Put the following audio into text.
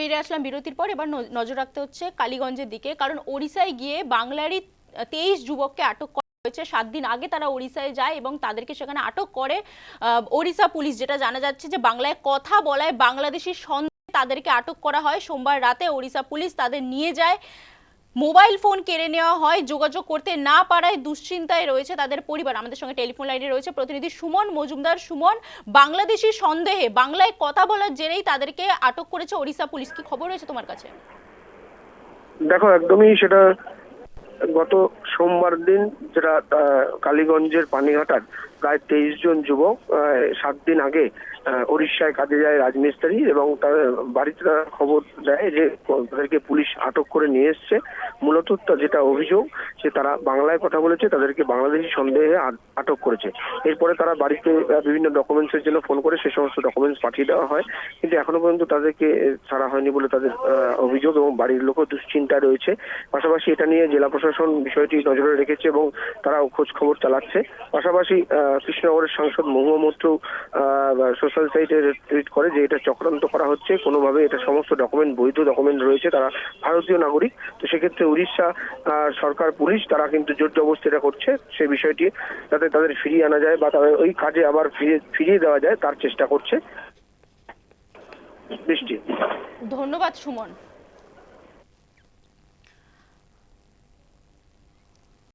ফিরে আসলাম বিরতির পর। এবার নজর রাখতে হচ্ছে কালীগঞ্জের দিকে, কারণ ওড়িশায় গিয়ে বাংলারই তেইশ যুবককে আটক হয়েছে। সাত দিন আগে তারা ওড়িশায় যায় এবং তাদেরকে সেখানে আটক করে। ওড়িশা পুলিশ যেটা জানা যাচ্ছে যে বাংলায় কথা বলায় বাংলাদেশি সন্দেহে তাদেরকে আটক করা হয়। সোমবার রাতে ওড়িশা পুলিশ তাদের নিয়ে যায়। মোবাইল ফোন কেড়ে নেওয়া হয়, যোগাযোগ করতে না পারায় দুশ্চিন্তায় রয়েছে তাদের পরিবার। আমাদের সঙ্গে টেলিফোন লাইনে রয়েছে প্রতিনিধি সুমন মজুমদার। সুমন, বাংলাদেশি সন্দেহে বাংলায় কথা বলার জেরেই তাদেরকে আটক করেছে ওড়িশা পুলিশ। কি খবর রয়েছে তোমার কাছে? দেখো, একদমই সেটা গত সোমবার দিন যেটা কালীগঞ্জের পানিঘাটার প্রায় তেইশ জন যুবক সাত দিন আগে উড়িষ্যায় কাজে যায় রাজমিস্ত্রি এবং তার বাড়িতে তারা খবর দেয় যে, তাদেরকে পুলিশ আটক করে নিয়ে এসছে। মূলত যেটা অভিযোগ যে তারা বাংলায় কথা বলেছে, তাদেরকে বাংলাদেশি সন্দেহে আটক করেছে। এরপরে তারা বাড়িতে বিভিন্ন ডকুমেন্টসের জন্য ফোন করে, সে সমস্ত ডকুমেন্টস পাঠিয়ে দেওয়া হয়। কিন্তু এখনও পর্যন্ত তাদেরকে ছাড়া হয়নি বলে তাদের অভিযোগ এবং বাড়ির লোকও দুশ্চিন্তায় রয়েছে। পাশাপাশি এটা নিয়ে জেলা প্রশাসন বিষয়টি নজরে রেখেছে এবং তারাও খোঁজ খবর চালাচ্ছে। পাশাপাশি কৃষ্ণনগরের সাংসদ মহুয়া মৈত্র সোশ্যাল সাইটে টুইট করে যে এটা চক্রান্ত করা হচ্ছে। কোনোভাবে এটা সমস্ত ডকুমেন্ট, বৈধ ডকুমেন্ট রয়েছে, তারা ভারতীয় নাগরিক। তো সেক্ষেত্রে উড়িষ্যা সরকার, পুলিশ তারা কিন্তু জোর জবস্তি এটা করছে। সেই বিষয়টি যাতে তাদের ফিরিয়ে আনা যায় বা তাদের ওই কাজে আবার ফিরিয়ে ফিরিয়ে দেওয়া যায়, তার চেষ্টা করছে। বৃষ্টি। ধন্যবাদ সুমন।